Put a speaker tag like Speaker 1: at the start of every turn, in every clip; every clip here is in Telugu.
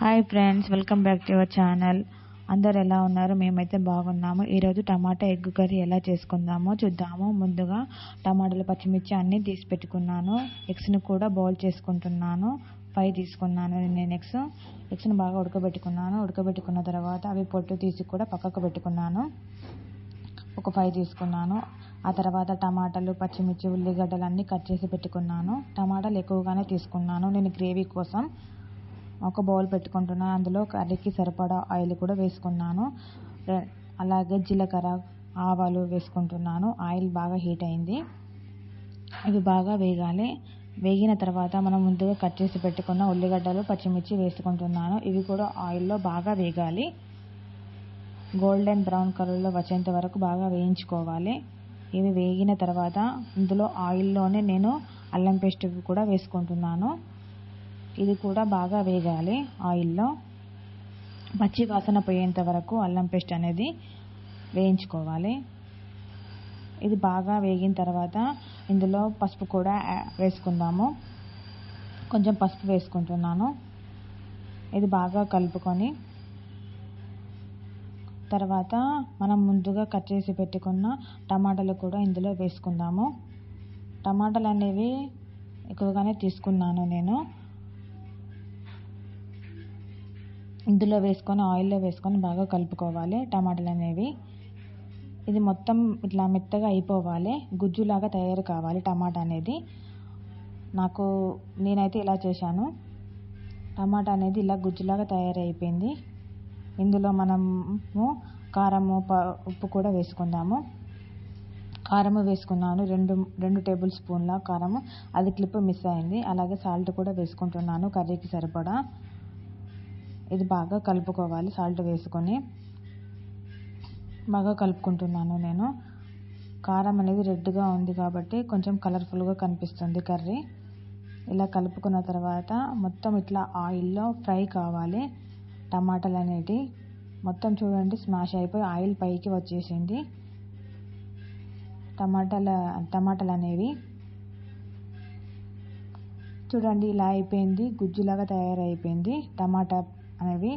Speaker 1: Hi friends welcome back to your channel అందరు ఎలా ఉన్నారు? మేమైతే బాగున్నాము. ఈరోజు టమాటా ఎగ్ కర్రీ ఎలా చేసుకుందామో చూద్దాము. ముందుగా టమాటాలు పచ్చిమిర్చి అన్నీ తీసి పెట్టుకున్నాను. ఎగ్స్ని కూడా బౌల్ చేసుకుంటున్నాను. ఫైవ్ తీసుకున్నాను. నేను ఎగ్స్ ఎగ్స్ని బాగా ఉడకబెట్టుకున్నాను. ఉడకబెట్టుకున్న తర్వాత అవి పొట్టు తీసి కూడా పక్కకు పెట్టుకున్నాను. ఒక ఫైవ్ తీసుకున్నాను. ఆ తర్వాత టమాటాలు పచ్చిమిర్చి ఉల్లిగడ్డలు అన్నీ కట్ చేసి పెట్టుకున్నాను. టమాటాలు ఎక్కువగానే తీసుకున్నాను. నేను గ్రేవీ కోసం ఒక బౌల్ పెట్టుకుంటున్నాను అందులో కర్రీకి సరిపడా ఆయిల్ కూడా వేసుకున్నాను. అలాగే జీలకర్ర ఆవాలు వేసుకుంటున్నాను. ఆయిల్ బాగా హీట్ అయింది. ఇవి బాగా వేగాలి. వేగిన తర్వాత మనం ముందుగా కట్ చేసి పెట్టుకున్న ఉల్లిగడ్డలు పచ్చిమిర్చి వేసుకుంటున్నాను. ఇవి కూడా ఆయిల్లో బాగా వేగాలి. గోల్డెన్ బ్రౌన్ కలర్లో వచ్చేంత వరకు బాగా వేయించుకోవాలి. ఇవి వేగిన తర్వాత ఇందులో ఆయిల్లోనే నేను అల్లం పేస్ట్ కూడా వేసుకుంటున్నాను. ఇది కూడా బాగా వేగాలి. ఆయిల్లో పచ్చి వాసన పోయేంత వరకు అల్లం పేస్ట్ అనేది వేయించుకోవాలి. ఇది బాగా వేగిన తర్వాత ఇందులో పసుపు కూడా వేసుకుందాము. కొంచెం పసుపు వేసుకుంటున్నాను. ఇది బాగా కలుపుకొని తర్వాత మనం ముందుగా కట్ చేసి పెట్టుకున్న టమాటాలు కూడా ఇందులో వేసుకుందాము. టమాటాలు అనేవి ఎక్కువగానే తీసుకున్నాను నేను. ఇందులో వేసుకొని ఆయిల్లో వేసుకొని బాగా కలుపుకోవాలి టమాటాలు అనేవి. ఇది మొత్తం ఇట్లా మెత్తగా అయిపోవాలి. గుజ్జులాగా తయారు కావాలి టమాటా అనేది. నాకు నేనైతే ఇలా చేశాను. టమాటా అనేది ఇలా గుజ్జులాగా తయారైపోయింది. ఇందులో మనము కారము ఉప్పు కూడా వేసుకుందాము. కారము వేసుకున్నాను. రెండు రెండు టేబుల్ స్పూన్ల కారము. అది క్లిప్ మిస్ అయింది. అలాగే సాల్ట్ కూడా వేసుకుంటున్నాను కర్రీకి సరిపడా. ఇది బాగా కలుపుకోవాలి సాల్ట్ వేసుకొని. బాగా కలుపుకుంటున్నాను నేను. కారం అనేది రెడ్గా ఉంది కాబట్టి కొంచెం కలర్ఫుల్గా కనిపిస్తుంది కర్రీ. ఇలా కలుపుకున్న తర్వాత మొత్తం ఇట్లా ఆయిల్లో ఫ్రై కావాలి. టమాటాలు అనేటివి. మొత్తం చూడండి స్మాష్ అయిపోయి ఆయిల్ పైకి వచ్చేసింది. టమాటాల టమాటాలు అనేవి. చూడండి ఇలా అయిపోయింది. గుజ్జులాగా తయారైపోయింది. టమాటా అనేవి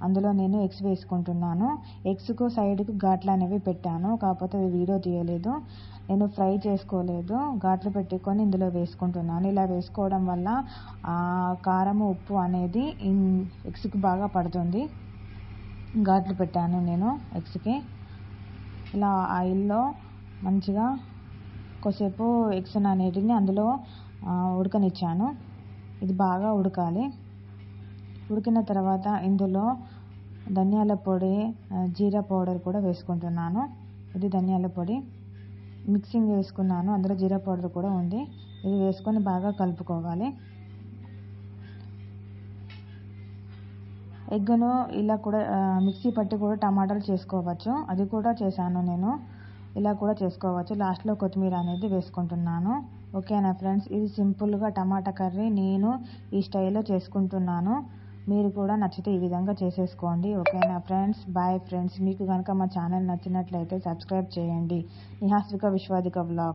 Speaker 1: అందులో నేను ఎగ్స్ వేసుకుంటున్నాను. ఎగ్స్కు సైడ్కు ఘాట్లు అనేవి పెట్టాను. కాకపోతే అది వీడియో తీయలేదు. నేను ఫ్రై చేసుకోలేదు. ఘాట్లు పెట్టుకొని ఇందులో వేసుకుంటున్నాను. ఇలా వేసుకోవడం వల్ల కారం ఉప్పు అనేది ఎగ్స్కి బాగా పడుతుంది. ఘాట్లు పెట్టాను నేను ఎగ్స్కి ఇలా ఆయిల్లో మంచిగా కొద్దిసేపు ఎగ్స్ అనేటిని అందులో ఉడకనిచ్చాను. ఇది బాగా ఉడకాలి. ఉడికిన తర్వాత ఇందులో ధనియాల పొడి జీరా పౌడర్ కూడా వేసుకుంటున్నాను. ఇది ధనియాల పొడి. మిక్సింగ్ వేసుకున్నాను. అందులో జీరా పౌడర్ కూడా ఉంది. ఇది వేసుకొని బాగా కలుపుకోవాలి. ఎగ్గును ఇలా కూడా మిక్సీ పట్టి కూడా టమాటాలు చేసుకోవచ్చు. అది కూడా చేశాను నేను. ఇలా కూడా చేసుకోవచ్చు. లాస్ట్లో కొత్తిమీర అనేది వేసుకుంటున్నాను. ఓకేనా ఫ్రెండ్స్? ఇది సింపుల్గా టమాటా కర్రీ. నేను ఈ స్టైల్లో చేసుకుంటున్నాను. మీరు కూడా నచ్చితే ఈ విధంగా చేసేసుకోండి ఓకేనా ఫ్రెండ్స్? Bye friends. మీకు కనుక మా ఛానల్ నచ్చినట్లయితే సబ్స్క్రైబ్ చేయండి. నిహాస్విక విశ్వాదిక బ్లాగ్